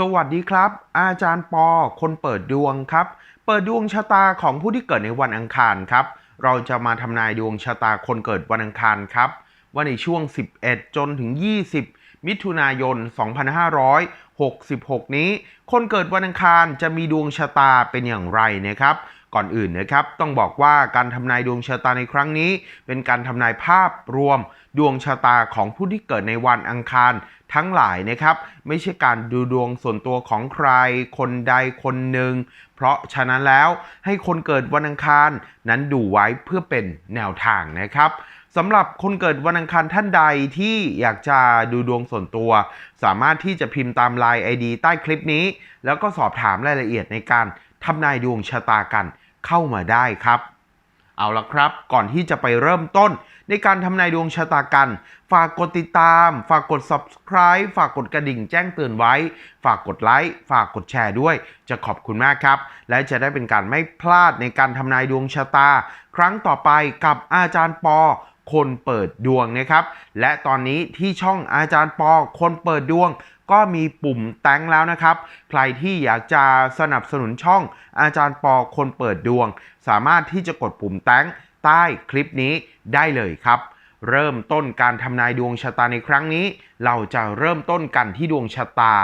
สวัสดีครับ อาจารย์ปอ คนเปิดดวงครับ เปิดดวงชะตาของผู้ที่เกิดในวันอังคารครับ เราจะมาทำนายดวงชะตาคนเกิดวันอังคารครับ ว่าในช่วง 11 จนถึง 20 มิถุนายน 2566 นี้ คนเกิดวันอังคารจะมีดวงชะตาเป็นอย่างไรนะครับ ก่อนอื่นนะครับต้องบอกว่าการทำนายดวงชะตาในครั้งนี้ เป็นการทำนายภาพรวม ดวงชะตาของผู้ที่เกิดในวันอังคารทั้งหลายนะครับ ไม่ใช่การดูดวงส่วนตัวของใคร คนใดคนหนึ่ง เพราะฉะนั้นแล้วให้คนเกิดวันอังคารนั้นดูไว้เพื่อเป็นแนวทางนะครับสำหรับคนเกิดวันอังคารท่านใดที่อยากจะดูดวงส่วนตัว สามารถที่จะพิมพ์ตามไลน์ ID ใต้คลิปนี้ แล้วก็สอบถามรายละเอียดในการทำนายดวงชะตากัน เข้ามาได้ครับ เอาละครับ ก่อนที่จะไปเริ่มต้น ในการทำนายดวงชะตากัน ฝากกดติดตาม ฝากกด subscribe ฝากกดกระดิ่งแจ้งเตือนไว้ ฝากกดไลค์ ฝากกดแชร์ด้วย จะขอบคุณมากครับ และจะได้เป็นการไม่พลาดในการทำนายดวงชะตา ครั้งต่อไปกับอาจารย์ปอคนเปิดดวงนะครับ และตอนนี้ที่ช่องอาจารย์ปอคนเปิดดวง ก็มีปุ่มแตงแล้วนะครับ ใครที่อยากจะสนับสนุนช่องอาจารย์ปอคนเปิดดวง สามารถที่จะกดปุ่มแตงใต้คลิปนี้ได้เลยครับ เริ่มต้นการทำนายดวงชะตาในครั้งนี้ เราจะเริ่มต้นกันที่ดวงชะตา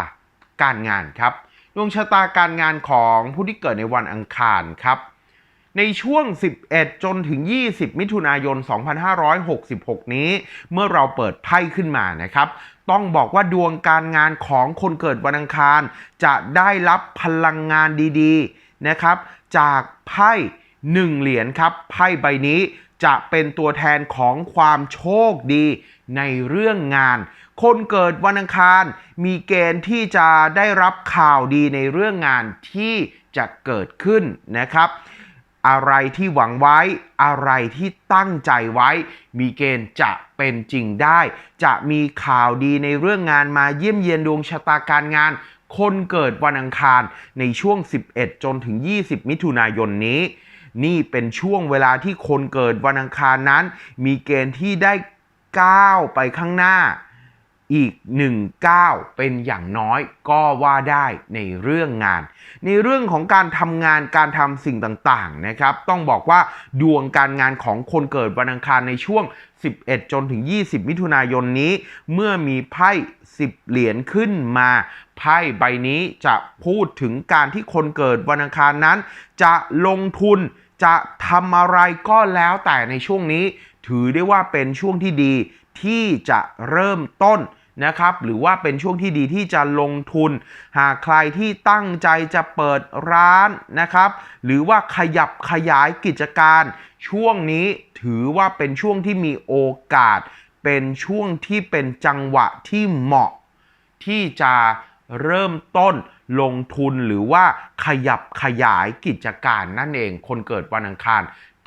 การงานครับ ดวงชะตาการงานของผู้ที่เกิดในวันอังคารครับ ในช่วง 11 จนถึง 20 มิถุนายน 2566 นี้ เมื่อเราเปิดไพ่ขึ้นมานะครับ ต้องบอกว่าดวงการงานของคนเกิดวันอังคาร จะได้รับพลังงานดีๆนะครับ จากไพ่หนึ่งเหรียญครับ ไพ่ใบนี้จะเป็นตัวแทนของความโชคดีในเรื่องงาน คนเกิดวันอังคารมีเกณฑ์ที่จะได้รับข่าวดีในเรื่องงานที่จะเกิดขึ้นนะครับ อะไรที่หวังไว้อะไรที่ตั้งใจไว้ มีเกณฑ์จะเป็นจริงได้ จะมีข่าวดีในเรื่องงานมาเยี่ยมเยียนดวงชะตาการงาน คนเกิดวันอังคารในช่วง 11 จนถึง 20 มิถุนายนนี้ นี่เป็นช่วงเวลาที่คนเกิดวันอังคารนั้น มีเกณฑ์ที่ได้ก้าวไปข้างหน้า อีกหนึ่งก้าวเป็นอย่างน้อยก็ว่าได้ในเรื่องงาน ในเรื่องของการทำงานการทำสิ่งต่างๆนะครับ ต้องบอกว่าดวงการงานของคนเกิดวันอังคารในช่วง 11 จนถึง 20 มิถุนายนนี้ เมื่อมีไพ่ 10 เหรียญขึ้นมาไพ่ใบนี้จะพูดถึงการที่คนเกิดวันอังคารนั้น จะลงทุนจะทำอะไรก็แล้วแต่ในช่วงนี้ ถือได้ว่าเป็นช่วงที่ดีที่จะเริ่มต้น นะครับหรือว่าเป็นช่วงที่ดีที่จะลงทุน หากใครที่ตั้งใจจะเปิดร้านนะครับหรือว่าขยับขยายกิจการ ช่วงนี้ถือว่าเป็นช่วงที่มีโอกาส เป็นช่วงที่เป็นจังหวะที่เหมาะ ที่จะเริ่มต้นลงทุนหรือว่าขยับขยายกิจการนั่นเองคนเกิดวันอังคาร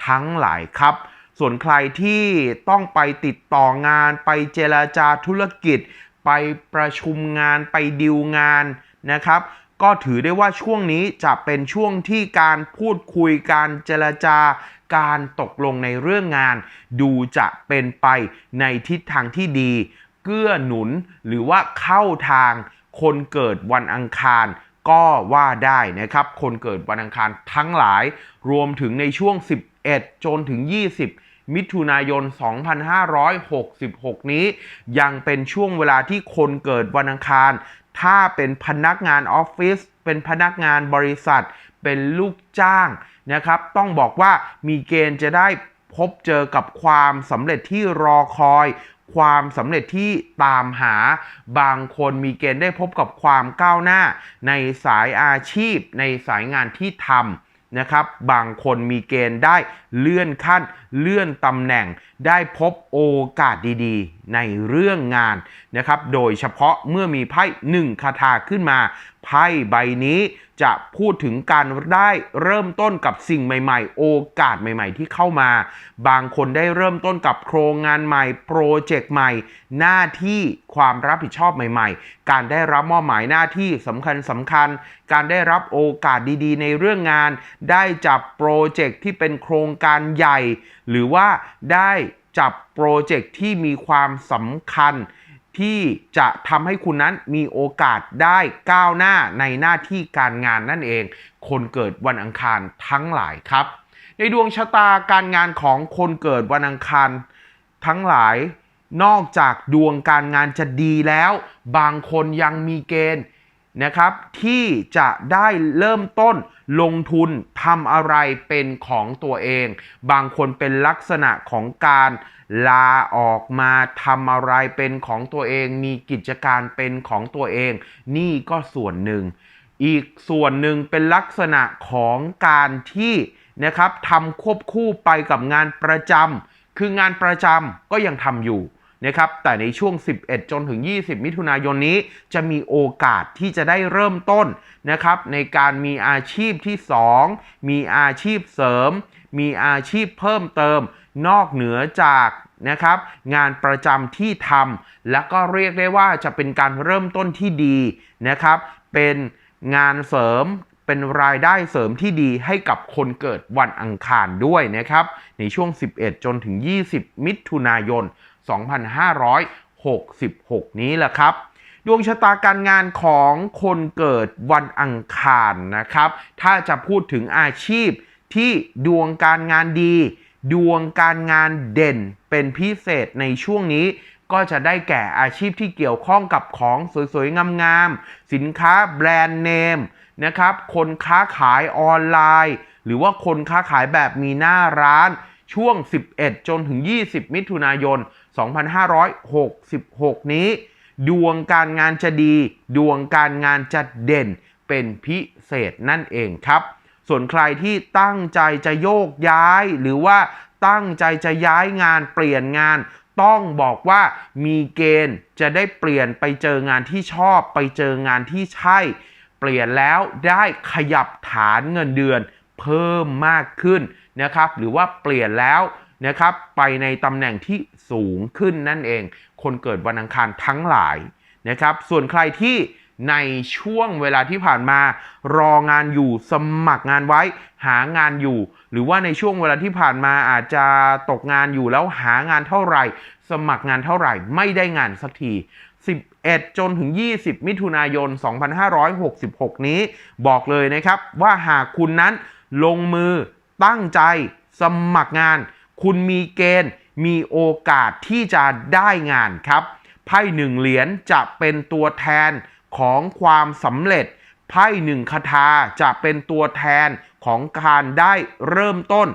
ทั้งหลายครับ ส่วนใครที่ต้องไปติดต่องาน ไปเจรจาธุรกิจ ไปประชุมงานไปดิวงานนะครับ ก็ถือได้ว่าช่วงนี้จะเป็นช่วงที่การพูดคุยการเจรจาการตกลงในเรื่องงาน ดูจะเป็นไปในทิศทางที่ดี เกื้อหนุนหรือว่าเข้าทางคนเกิดวันอังคารก็ว่าได้นะครับ คนเกิดวันอังคารทั้งหลายรวมถึงในช่วง 11 จนถึง 20 มิถุนายน 2566 นี้ ยังเป็นช่วงเวลาที่คนเกิดวันอังคาร ถ้าเป็นพนักงานออฟฟิศเป็นพนักงานบริษัท เป็นลูกจ้างนะครับ ต้องบอกว่ามีเกณฑ์จะได้พบเจอกับความสำเร็จที่รอคอย ความสำเร็จที่ตามหา บางคนมีเกณฑ์ได้พบกับความก้าวหน้า ในสายอาชีพ ในสายงานที่ทำนะครับ บางคนมีเกณฑ์ได้ เลื่อนขั้น เลื่อนตำแหน่ง ได้พบโอกาสดีๆ ในเรื่องงานนะครับ โดยเฉพาะเมื่อมีไพ่หนึ่งคาถาขึ้นมา ไพ่ใบนี้จะพูดถึงการได้เริ่มต้นกับสิ่งใหม่ ๆ โอกาสใหม่ ๆ ที่เข้ามา บางคนได้เริ่มต้นกับโครงงานใหม่ โปรเจกต์ใหม่ หน้าที่ความรับผิดชอบใหม่ๆ การได้รับมอบหมายหน้าที่สำคัญสำคัญ การได้รับโอกาสดีๆ ในเรื่องงาน ได้จับโปรเจกต์ที่เป็นโครงการใหญ่ หรือว่าได้จับโปรเจกต์ที่มีความสำคัญ ที่จะทำให้คุณนั้นมีโอกาสได้ก้าวหน้าในหน้าที่การงานนั่นเอง คนเกิดวันอังคารทั้งหลายครับ ในดวงชะตาการงานของคนเกิดวันอังคารทั้งหลายนอกจากดวงการงานจะดีแล้ว บางคนยังมีเกณฑ์ นะครับที่จะได้เริ่มต้นลงทุนทำอะไรเป็นของตัวเอง บางคนเป็นลักษณะของการลาออกมาทำอะไรเป็นของตัวเอง มีกิจการเป็นของตัวเอง นี่ก็ส่วนหนึ่ง อีกส่วนหนึ่งเป็นลักษณะของการที่นะครับทำควบคู่ไปกับงานประจำคืองานประจำก็ยังทำอยู่ นะครับแต่ในช่วง 11 จนถึง 20 มิถุนายนนี้ จะมีโอกาสที่จะได้เริ่มต้นนะครับในการมีอาชีพที่ 2 มีอาชีพเสริม มีอาชีพเพิ่มเติม นอกเหนือจากนะครับงานประจำที่ทำแล้วก็เรียกได้ว่าจะเป็นการเริ่มต้นที่ดีนะครับ เป็นงานเสริมเป็นรายได้เสริมที่ดีให้กับคนเกิดวันอังคารด้วยนะครับ ในช่วง 11 จนถึง 20 มิถุนายน 2566 นี้แหละครับ ดวงชะตาการงานของคนเกิดวันอังคารนะครับ ถ้าจะพูดถึงอาชีพที่ดวงการงานดี ดวงการงานเด่นเป็นพิเศษในช่วงนี้ก็จะได้แก่อาชีพที่เกี่ยวข้องกับของสวยๆ งามๆ สินค้าแบรนด์เนมนะครับ คนค้าขายออนไลน์ หรือว่าคนค้าขายแบบมีหน้าร้านช่วง 11 จนถึง 20 มิถุนายน 2566 นี้ ดวงการงานจะดี ดวงการงานจะเด่นเป็นพิเศษนั่นเองครับ ส่วนใครที่ตั้งใจจะโยกย้าย หรือว่าตั้งใจจะย้ายงานเปลี่ยนงาน ต้องบอกว่ามีเกณฑ์จะได้เปลี่ยนไปเจองานที่ชอบ ไปเจองานที่ใช่ เปลี่ยนแล้วได้ขยับฐานเงินเดือนเพิ่มมากขึ้นนะครับ หรือว่าเปลี่ยนแล้ว นะครับไปในตำแหน่งที่สูงขึ้นนั่นเอง คนเกิดวันอังคารทั้งหลายนะครับส่วนใครที่ในช่วงเวลาที่ผ่านมา รองานอยู่สมัครงานไว้ หางานอยู่ หรือว่าในช่วงเวลาที่ผ่านมาอาจจะตกงานอยู่แล้วหางานเท่าไหร่ สมัครงานเท่าไหร่ ไม่ได้งานสักที 11 จนถึง 20 มิถุนายน 2566 นี้ บอกเลยนะครับว่าหากคุณนั้นลงมือตั้งใจสมัครงาน คุณมีเกณฑ์มีโอกาสที่จะได้งานครับไพ่หนึ่งเหรียญจะเป็นตัวแทนของความสำเร็จไพ่หนึ่งคาถาจะเป็นตัวแทนของการได้เริ่มต้น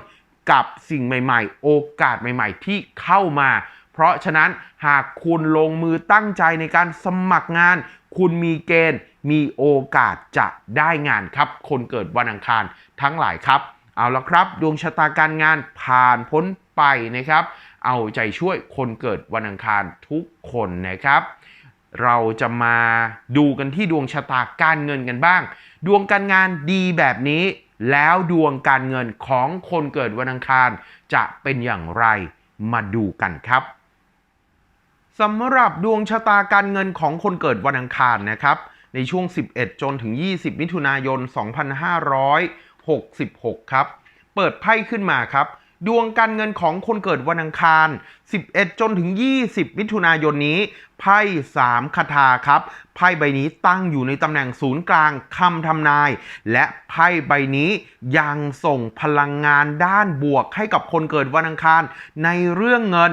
กับสิ่งใหม่ ๆ โอกาสใหม่ ๆ ที่เข้ามา เพราะฉะนั้นหากคุณลงมือตั้งใจในการสมัครงาน คุณมีเกณฑ์มีโอกาสจะได้งานครับ คนเกิดวันอังคารทั้งหลายครับ เอาละครับ ดวงชะตาการงานผ่านพ้นไปนะครับ เอาใจช่วยคนเกิดวันอังคารทุกคนนะครับ เราจะมาดูกันที่ดวงชะตาการเงินกันบ้าง ดวงการงานดีแบบนี้ แล้วดวงการเงินของคนเกิดวันอังคารจะเป็นอย่างไรมาดูกันครับสำหรับดวงชะตาการเงินของคนเกิดวันอังคารนะครับ ในช่วง 11 จนถึง 20 มิถุนายน 2500 66 ครับ เปิดไพ่ขึ้นมาครับ ดวงการเงินของคนเกิดวันอังคาร 11 จนถึง 20 มิถุนายนนี้ไพ่3คาถาครับไพ่ใบนี้ตั้งอยู่ในตำแหน่งศูนย์กลางคำทำนาย และไพ่ใบนี้ยังส่งพลังงานด้านบวกให้กับคนเกิดวันอังคาร ในเรื่องเงิน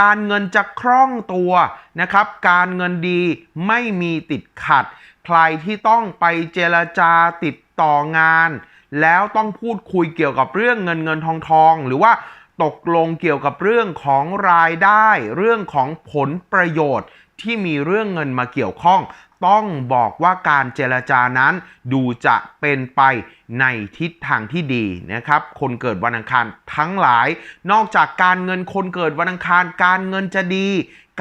การเงินจะคล่องตัวนะครับ การเงินดีไม่มีติดขัด ใครที่ต้องไปเจรจาติดต่องาน แล้วต้องพูดคุยเกี่ยวกับเรื่องเงินเงินทองทอง หรือว่าตกลงเกี่ยวกับเรื่องของรายได้ เรื่องของผลประโยชน์ที่มีเรื่องเงินมาเกี่ยวข้อง ต้องบอกว่าการเจรจานั้น ดูจะเป็นไปในทิศทางที่ดีนะครับ คนเกิดวันอังคารทั้งหลาย นอกจากการเงินคนเกิดวันอังคาร การเงินจะดี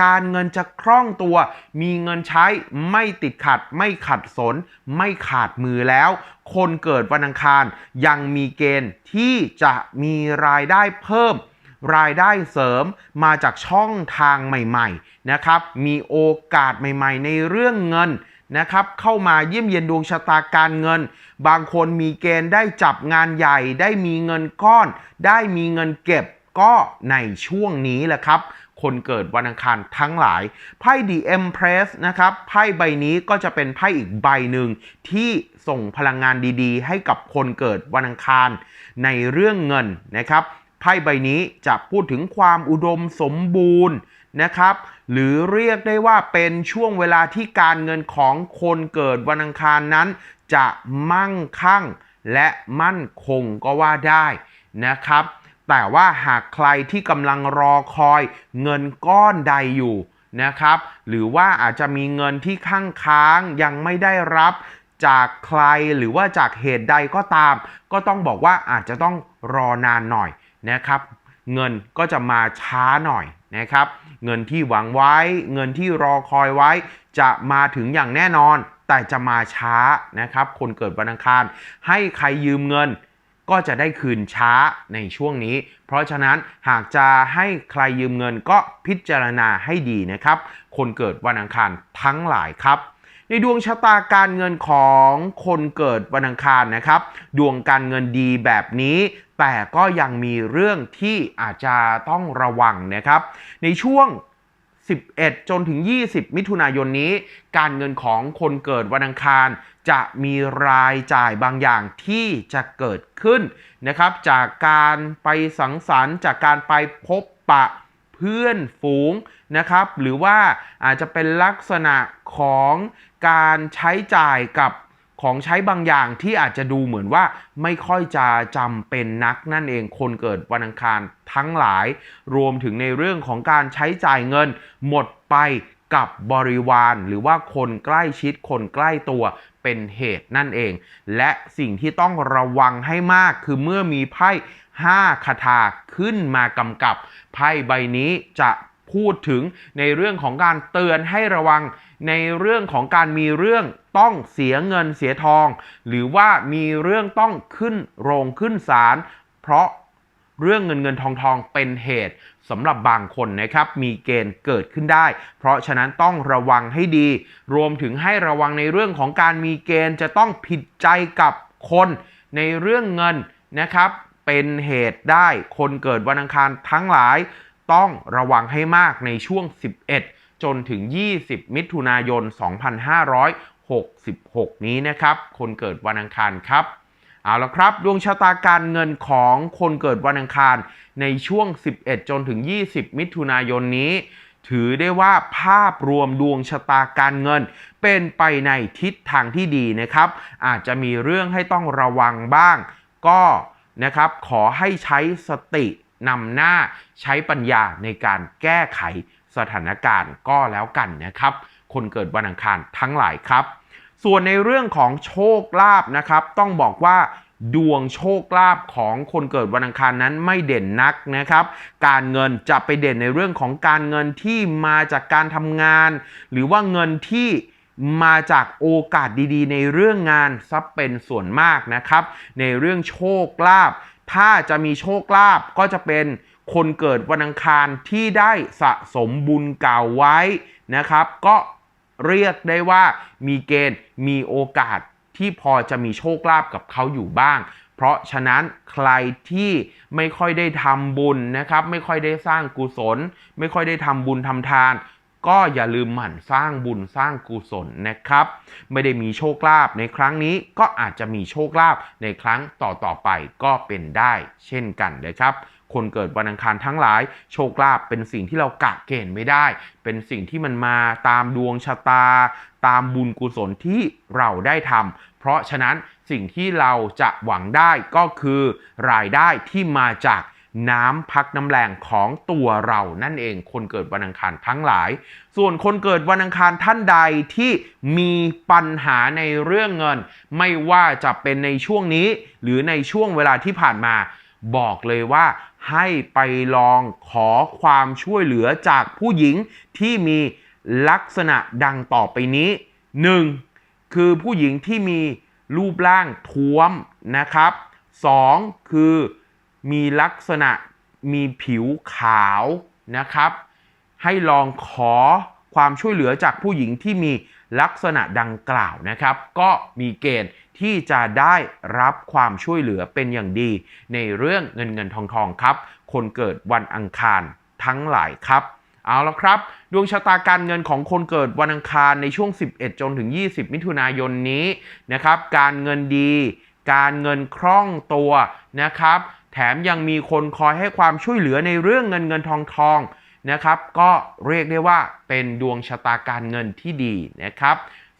การเงินจะคล่องตัว มีเงินใช้ไม่ติดขัด ไม่ขัดสน ไม่ขาดมือแล้ว คนเกิดวันอังคารยังมีเกณฑ์ที่จะมีรายได้เพิ่ม รายได้เสริมมาจากช่องทางใหม่ๆนะครับ มีโอกาสใหม่ๆ ในเรื่องเงินนะครับเข้ามาเยี่ยมเยียนดวงชะตาการเงิน บางคนมีเกณฑ์ได้จับงานใหญ่ ได้มีเงินก้อน ได้มีเงินเก็บก็ในช่วงนี้แหละครับ คนเกิดวันอังคารทั้งหลายไพ่ The Empress นะครับไพ่ใบนี้ก็จะเป็นไพ่อีกใบหนึ่งที่ส่งพลังงานดีๆ ให้กับคนเกิดวันอังคารในเรื่องเงินนะครับไพ่ใบนี้จะพูดถึงความอุดมสมบูรณ์นะครับ หรือเรียกได้ว่าเป็นช่วงเวลาที่การเงินของคนเกิดวันอังคารนั้น จะมั่งคั่งและมั่นคงก็ว่าได้นะครับ แต่ว่าหากใครที่กำลังรอคอยเงินก้อนใดอยู่นะครับ หรือว่าอาจจะมีเงินที่ข้างค้างยังไม่ได้รับจากใครหรือว่าจากเหตุใดก็ตาม ก็ต้องบอกว่าอาจจะต้องรอนานหน่อยนะครับ เงินก็จะมาช้าหน่อยนะครับ เงินที่หวังไว้ เงินที่รอคอยไว้ จะมาถึงอย่างแน่นอน แต่จะมาช้านะครับ คนเกิดวันอังคาร ให้ใครยืมเงิน ก็จะได้คืนช้าในช่วงนี้ เพราะฉะนั้นหากจะให้ใครยืมเงินก็พิจารณาให้ดีนะครับ คนเกิดวันอังคารทั้งหลายครับในดวงชะตาการเงินของคนเกิดวันอังคารนะครับ ดวงการเงินดีแบบนี้ แต่ก็ยังมีเรื่องที่อาจจะต้องระวังนะครับ ในช่วง 11 จนถึง 20 มิถุนายนนี้ การเงินของคนเกิดวันอังคาร จะมีรายจ่ายบางอย่างที่จะเกิดขึ้นนะครับ จากการไปสังสรรค์ จากการไปพบปะเพื่อนฝูงนะครับ หรือว่าอาจจะเป็นลักษณะของการใช้จ่ายกับของใช้บางอย่างที่อาจจะดูเหมือนว่าไม่ค่อยจะจำเป็นนักนั่นเองคนเกิดวันอังคารทั้งหลาย รวมถึงในเรื่องของการใช้จ่ายเงินหมดไปกับบริวาร หรือว่าคนใกล้ชิดคนใกล้ตัว เป็นเหตุนั่นเอง และสิ่งที่ต้องระวังให้มากคือเมื่อมีไพ่5คาถาขึ้นมากำกับ ไพ่ใบนี้จะพูดถึงในเรื่องของการเตือนให้ระวัง ในเรื่องของการมีเรื่องต้องเสียเงินเสียทอง หรือว่ามีเรื่องต้องขึ้นโรงขึ้นศาลเพราะเรื่องเงินเงินทองทองเป็นเหตุ สำหรับบางคนนะครับมีเกณฑ์เกิดขึ้นได้ เพราะฉะนั้นต้องระวังให้ดี รวมถึงให้ระวังในเรื่องของการมีเกณฑ์จะต้องผิดใจกับคนในเรื่องเงินนะครับเป็นเหตุได้คนเกิดวันอังคารทั้งหลาย ต้องระวังให้มากในช่วง 11 จนถึง 20 มิถุนายน 2566 นี้นะครับ คนเกิดวันอังคารครับ เอาละครับ ดวงชะตาการเงินของคนเกิดวันอังคารในช่วง 11 จนถึง 20 มิถุนายนนี้ ถือได้ว่าภาพรวมดวงชะตาการเงิน เป็นไปในทิศทางที่ดีนะครับ อาจจะมีเรื่องให้ต้องระวังบ้าง ก็นะครับขอให้ใช้สตินำหน้าใช้ปัญญาในการแก้ไขสถานการณ์ก็แล้วกันนะครับ คนเกิดวันอังคารทั้งหลายครับ ส่วนในเรื่องของโชคลาภนะครับ ต้องบอกว่าดวงโชคลาภของคนเกิดวันอังคารนั้นไม่เด่นนักนะครับ การเงินจะไปเด่นในเรื่องของการเงินที่มาจากการทำงาน หรือว่าเงินที่มาจากโอกาสดีๆ ในเรื่องงานซับเป็นส่วนมากนะครับ ในเรื่องโชคลาภถ้าจะมีโชคลาภก็จะเป็นคนเกิดวันอังคารที่ได้สะสมบุญเก่าไว้นะครับ ก็ เรียกได้ว่ามีเกณฑ์มีโอกาสที่พอจะมีโชคลาภกับเขาอยู่บ้าง เพราะฉะนั้นใครที่ไม่ค่อยได้ทำบุญนะครับ ไม่ค่อยได้สร้างกุศล ไม่ค่อยได้ทำบุญทำทาน ก็อย่าลืมหมั่นสร้างบุญสร้างกุศลนะครับ ไม่ได้มีโชคลาภในครั้งนี้ก็อาจจะมีโชคลาภในครั้งต่อๆไปก็เป็นได้ เช่นกันนะครับ คนเกิดวันอังคารทั้งหลาย โชคลาภเป็นสิ่งที่เรากะเกณฑ์ไม่ได้ เป็นสิ่งที่มันมาตามดวงชะตา ตามบุญกุศลที่เราได้ทำเพราะฉะนั้นสิ่งที่เราจะหวังได้ก็คือรายได้ที่มาจากน้ำพักน้ำแรงของตัวเรานั่นเองคนเกิดวันอังคารทั้งหลาย ส่วนคนเกิดวันอังคารท่านใดที่มีปัญหาในเรื่องเงิน ไม่ว่าจะเป็นในช่วงนี้ หรือในช่วงเวลาที่ผ่านมา บอกเลยว่าให้ไปลองขอความช่วยเหลือจากผู้หญิงที่มีลักษณะดังต่อไปนี้ 1. คือผู้หญิงที่มีรูปร่างท้วมนะครับ 2. คือมีลักษณะมีผิวขาวนะครับ ให้ลองขอความช่วยเหลือจากผู้หญิงที่มีลักษณะดังกล่าวนะครับ ก็มีเกณฑ์ ที่จะได้รับความช่วยเหลือเป็นอย่างดี ในเรื่องเงินเงินทองทองครับ คนเกิดวันอังคารทั้งหลายครับเอาละครับ ดวงชะตาการเงินของคนเกิดวันอังคารในช่วง 11 จนถึง 20 มิถุนายนนี้นะครับ การเงินดี การเงินคล่องตัวนะครับ แถมยังมีคนคอยให้ความช่วยเหลือในเรื่องเงินเงินทองทองนะครับ ก็เรียกได้ว่าเป็นดวงชะตาการเงินที่ดีนะครับ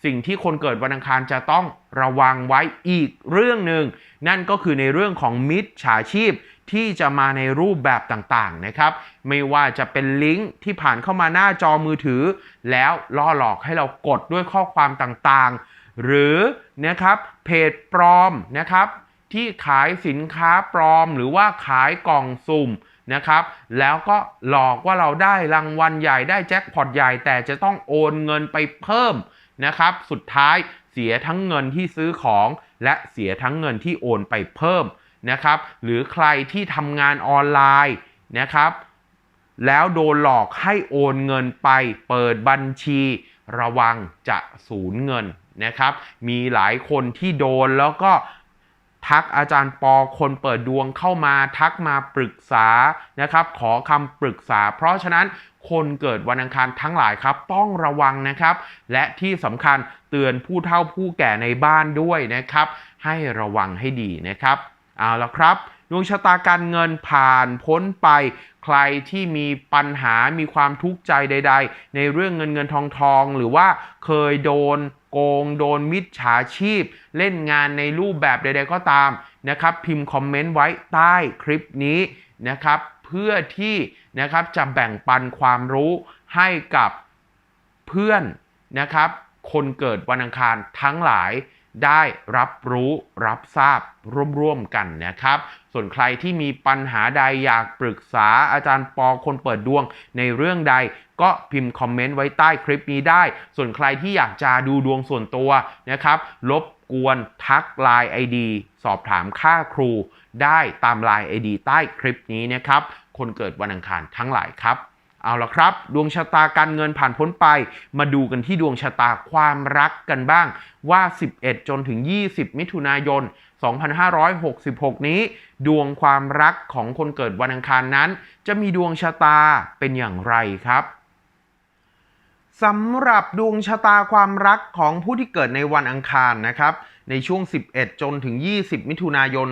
สิ่งที่คนเกิดวันอังคารจะต้องระวังไว้อีกเรื่องหนึ่งนั่นก็คือในเรื่องของมิจฉาชีพที่จะมาในรูปแบบต่างๆนะครับ ไม่ว่าจะเป็นลิงก์ที่ผ่านเข้ามาหน้าจอมือถือ แล้วล่อหลอกให้เรากดด้วยข้อความต่างๆ หรือนะครับเพจปลอมนะครับที่ขายสินค้าปลอม หรือว่าขายกล่องสุ่มนะครับ แล้วก็หลอกว่าเราได้รางวัลใหญ่ได้แจ็คพอตใหญ่แต่จะต้องโอนเงินไปเพิ่ม นะครับ สุดท้ายเสียทั้งเงินที่ซื้อของและเสียทั้งเงินที่โอนไปเพิ่มนะครับ หรือใครที่ทำงานออนไลน์นะครับ แล้วโดนหลอกให้โอนเงินไปเปิดบัญชีระวังจะสูญเงินนะครับ มีหลายคนที่โดนแล้วก็ทักอาจารย์ปอคนเปิดดวงเข้ามาทักมาปรึกษานะครับ ขอคำปรึกษา เพราะฉะนั้น คนเกิดวันอังคารทั้งหลายครับ ต้องระวังนะครับ และที่สำคัญเตือนผู้เฒ่าผู้แก่ในบ้านด้วยนะครับ ให้ระวังให้ดีนะครับเอาละครับดวงชะตาการเงินผ่านพ้นไป ใครที่มีปัญหามีความทุกข์ใจใด ๆ ในเรื่องเงินเงินทองทอง หรือว่าเคยโดนโกงโดนมิจฉาชีพ เล่นงานในรูปแบบใด ๆ ก็ตามนะครับ พิมพ์คอมเมนต์ไว้ใต้คลิปนี้นะครับ เพื่อที่นะครับจะแบ่งปันความรู้ให้กับเพื่อนนะครับ คนเกิดวันอังคารทั้งหลายได้รับรู้รับทราบร่วมๆกันนะครับ ส่วนใครที่มีปัญหาใดอยากปรึกษาอาจารย์ปอคนเปิดดวงในเรื่องใดก็พิมพ์คอมเมนต์ไว้ใต้คลิปนี้ได้ ส่วนใครที่อยากจะดูดวงส่วนตัวนะครับ ลบ กวนทักไลน์ ID สอบถามค่าครู ได้ตามไลน์ ID ใต้คลิปนี้นะครับ คนเกิดวันอังคารทั้งหลายครับเอาละครับ ดวงชะตาการเงินผ่านพ้นไป มาดูกันที่ดวงชะตาความรักกันบ้างว่า 11 จนถึง 20 มิถุนายน 2566 นี้ ดวงความรักของคนเกิดวันอังคารนั้น จะมีดวงชะตาเป็นอย่างไรครับ สำหรับดวงชะตาความรักของผู้ที่เกิดในวันอังคารนะครับ ในช่วง 11 จนถึง 20 มิถุนายน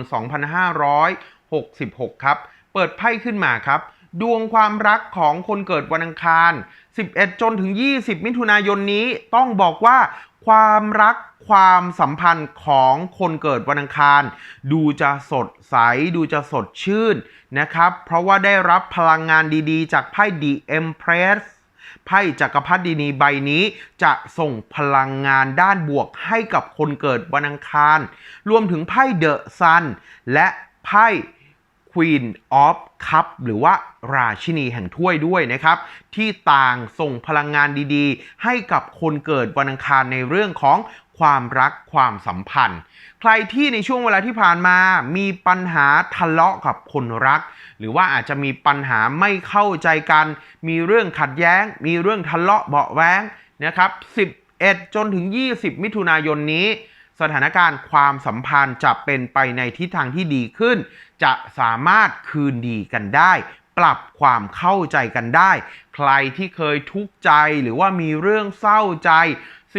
2566 ครับ เปิดไพ่ขึ้นมาครับ ดวงความรักของคนเกิดวันอังคาร 11 จนถึง 20 มิถุนายนนี้ต้องบอกว่าความรักความสัมพันธ์ของคนเกิดวันอังคาร ดูจะสดใส ดูจะสดชื่นนะครับ เพราะว่าได้รับพลังงานดีๆ จากไพ่ The Empress ไพ่จักรพรรดินีใบนี้จะส่งพลังงานด้านบวกให้กับคนเกิดวันอังคาร รวมถึงไพ่เดอะซันและไพ่ Queen of Cup หรือว่าราชินีแห่งถ้วยด้วยนะครับ ที่ต่างส่งพลังงานดีๆ ให้กับคนเกิดวันอังคารในเรื่องของ ความรักความสัมพันธ์ ใครที่ในช่วงเวลาที่ผ่านมามีปัญหาทะเลาะกับคนรัก หรือว่าอาจจะมีปัญหาไม่เข้าใจกัน มีเรื่องขัดแย้ง มีเรื่องทะเลาะเบาะแว้งนะครับ 11 จนถึง 20 มิถุนายนนี้สถานการณ์ความสัมพันธ์จะเป็นไปในทิศทางที่ดีขึ้น จะสามารถคืนดีกันได้ ปรับความเข้าใจกันได้ ใครที่เคยทุกข์ใจหรือว่ามีเรื่องเศร้าใจ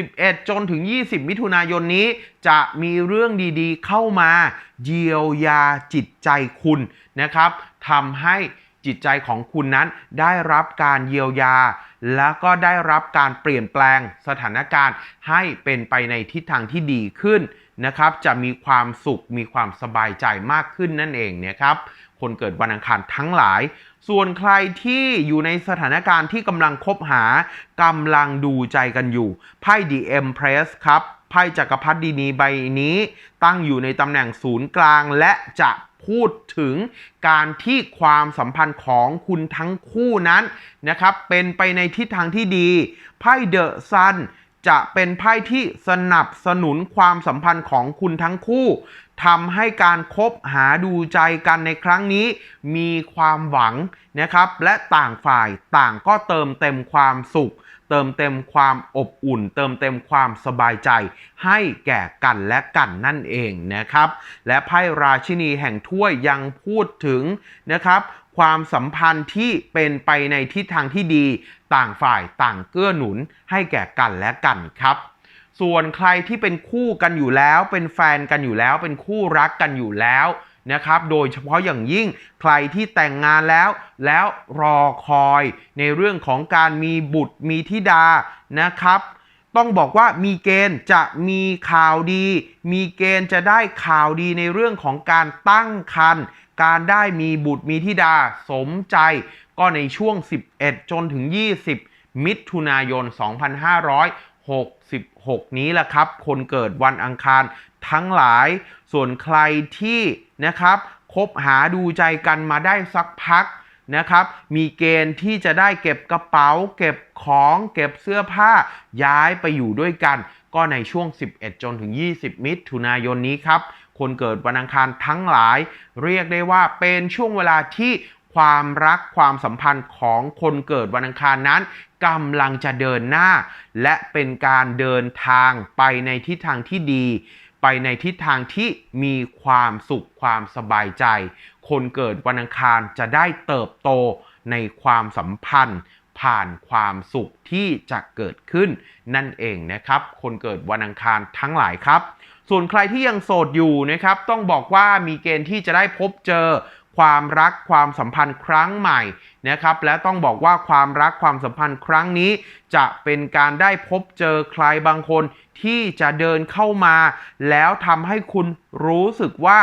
11 จนถึง 20 มิถุนายนนี้ จะมีเรื่องดีๆ เข้ามาเยียวยาจิตใจคุณนะครับทำให้จิตใจของคุณนั้นได้รับการเยียวยา แล้วก็ได้รับการเปลี่ยนแปลงสถานการณ์ให้เป็นไปในทิศทางที่ดีขึ้น นะครับจะมีความสุขมีความสบายใจมากขึ้นนั่นเองนะครับ คนเกิดวันอังคารทั้งหลาย ส่วนใครที่อยู่ในสถานการณ์ที่กำลังคบหากำลังดูใจกันอยู่ไพ่ The Empress ครับไพ่จักรพรรดินีใบนี้ ตั้งอยู่ในตำแหน่งศูนย์กลางและจะพูดถึงการที่ความสัมพันธ์ของคุณทั้งคู่นั้นนะครับเป็นไปในทิศทางที่ดีไพ่เดอะซัน จะเป็นไพ่ที่สนับสนุนความสัมพันธ์ของคุณทั้งคู่ทำให้การคบหาดูใจกันในครั้งนี้ มีความหวังนะครับ และต่างฝ่ายต่างก็เติมเต็มความสุข เติมเต็มความอบอุ่น เติมเต็มความสบายใจ ให้แก่กันและกันนั่นเองนะครับ และไพ่ราชินีแห่งถ้วยยังพูดถึงนะครับ ความสัมพันธ์ที่เป็นไปในทิศทางที่ดี ต่างฝ่ายต่างเกื้อหนุนให้แก่กันและกันครับ ส่วนใครที่เป็นคู่กันอยู่แล้ว เป็นแฟนกันอยู่แล้ว เป็นคู่รักกันอยู่แล้วนะครับโดยเฉพาะอย่างยิ่งใครที่แต่งงานแล้ว แล้วรอคอยในเรื่องของการมีบุตรมีธิดานะครับ ต้องบอกว่ามีเกณฑ์จะมีข่าวดี มีเกณฑ์จะได้ข่าวดีในเรื่องของการตั้งครรภ์การได้มีบุตรมีธิดาสมใจ ก็ในช่วง 11 จนถึง 20 มิถุนายน 2566 นี้แหละครับ คนเกิดวันอังคารทั้งหลาย ส่วนใครที่นะครับคบหาดูใจกันมาได้สักพัก นะครับ มีเกณฑ์ที่จะได้เก็บกระเป๋า เก็บของ เก็บเสื้อผ้าย้ายไปอยู่ด้วยกัน ก็ในช่วง 11 จนถึง 20 มิถุนายนนี้ครับ คนเกิดวันอังคารทั้งหลาย เรียกได้ว่าเป็นช่วงเวลาที่ความรักความสัมพันธ์ของคนเกิดวันอังคารนั้นกำลังจะเดินหน้า และเป็นการเดินทางไปในทิศทางที่ดี ไปในทิศทางที่มีความสุขความสบายใจ คนเกิดวันอังคารจะได้เติบโตในความสัมพันธ์ ผ่านความสุขที่จะเกิดขึ้น นั่นเองนะครับ คนเกิดวันอังคารทั้งหลายครับ ส่วนใครที่ยังโสดอยู่นะครับ ต้องบอกว่ามีเกณฑ์ที่จะได้พบเจอ ความรักความสัมพันธ์ครั้งใหม่นะครับและต้องบอกว่าความรักความสัมพันธ์ครั้งนี้ จะเป็นการได้พบเจอใครบางคนที่จะเดินเข้ามา แล้วทำให้คุณรู้สึกว่า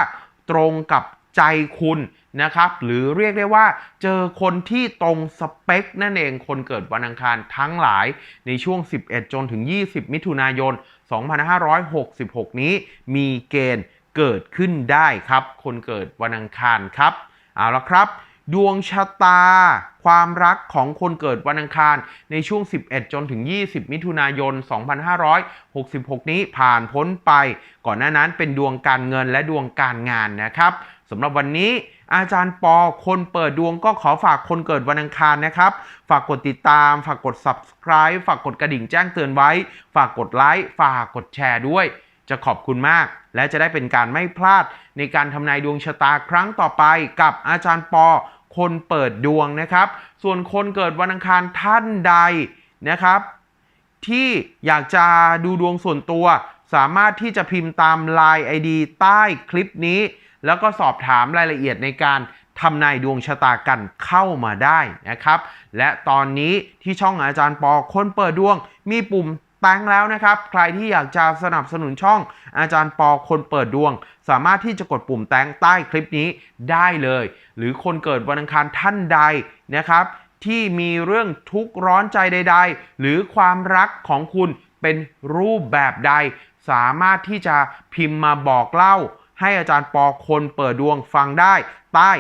ตรงกับใจคุณนะครับหรือเรียกได้ว่าเจอคนที่ตรงสเปค นั่นเองคนเกิดวันอังคารทั้งหลายในช่วง 11 จนถึง 20 มิถุนายน 2566 นี้มีเกณฑ์ เกิดขึ้นได้ครับ คนเกิดวันอังคารครับเอาละครับ ดวงชะตา ความรักของคนเกิดวันอังคาร ในช่วง 11 จนถึง 20 มิถุนายน 2566 นี้ผ่านพ้นไป ก่อนหน้านั้นเป็นดวงการเงินและดวงการงานนะครับสำหรับวันนี้อาจารย์ปอคนเปิดดวงก็ขอฝากคนเกิดวันอังคารนะครับ ฝากกดติดตาม ฝากกด subscribe ฝากกดกระดิ่งแจ้งเตือนไว้ ฝากกดไลค์ ฝากกดแชร์ด้วย จะขอบคุณมาก และจะได้เป็นการไม่พลาดในการทำนายดวงชะตาครั้งต่อไปกับอาจารย์ปอคนเปิดดวงนะครับ ส่วนคนเกิดวันอังคารท่านใดนะครับ ที่อยากจะดูดวงส่วนตัว สามารถที่จะพิมพ์ตาม Line ID ใต้คลิปนี้ แล้วก็สอบถามรายละเอียดในการทำนายดวงชะตากันเข้ามาได้นะครับ และตอนนี้ที่ช่องอาจารย์ปอคนเปิดดวงมีปุ่ม แตงแล้วนะครับ ใครที่อยากจะสนับสนุนช่องอาจารย์ปอคนเปิดดวง สามารถที่จะกดปุ่มแตงใต้คลิปนี้ได้เลย หรือคนเกิดวันอังคารท่านใดนะครับที่มีเรื่องทุกข์ร้อนใจใด ๆ หรือความรักของคุณเป็นรูปแบบใด สามารถที่จะพิมพ์มาบอกเล่า ให้อาจารย์ปอคนเปิดดวงฟังได้ใต้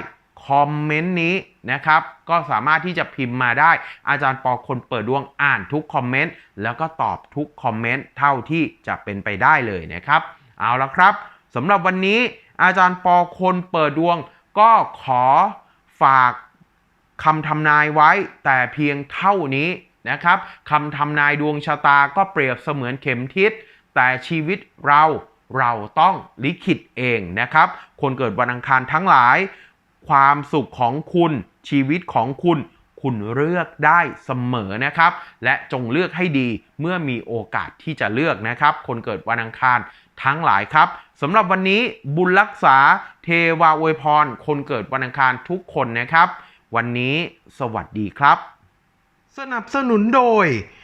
คอมเมนต์นี้นะครับ ก็สามารถที่จะพิมพ์มาได้ อาจารย์ปอคนเปิดดวงอ่านทุกคอมเมนต์แล้วก็ตอบทุกคอมเมนต์เท่าที่จะเป็นไปได้เลยนะครับ เอาละครับสำหรับวันนี้อาจารย์ปอคนเปิดดวง ก็ขอฝากคำทำนายไว้แต่เพียงเท่านี้นะครับคำทำนายดวงชะตาก็เปรียบเสมือนเข็มทิศ แต่ชีวิตเราเราต้องลิขิตเองนะครับ คนเกิดวันอังคารทั้งหลาย ความสุขของคุณ ชีวิตของคุณคุณเลือกได้เสมอนะครับ และจงเลือกให้ดีเมื่อมีโอกาสที่จะเลือกนะครับ คนเกิดวันอังคารทั้งหลายครับสำหรับวันนี้บุญรักษาเทวาอวยพร คนเกิดวันอังคารทุกคนนะครับ วันนี้สวัสดีครับ สนับสนุนโดย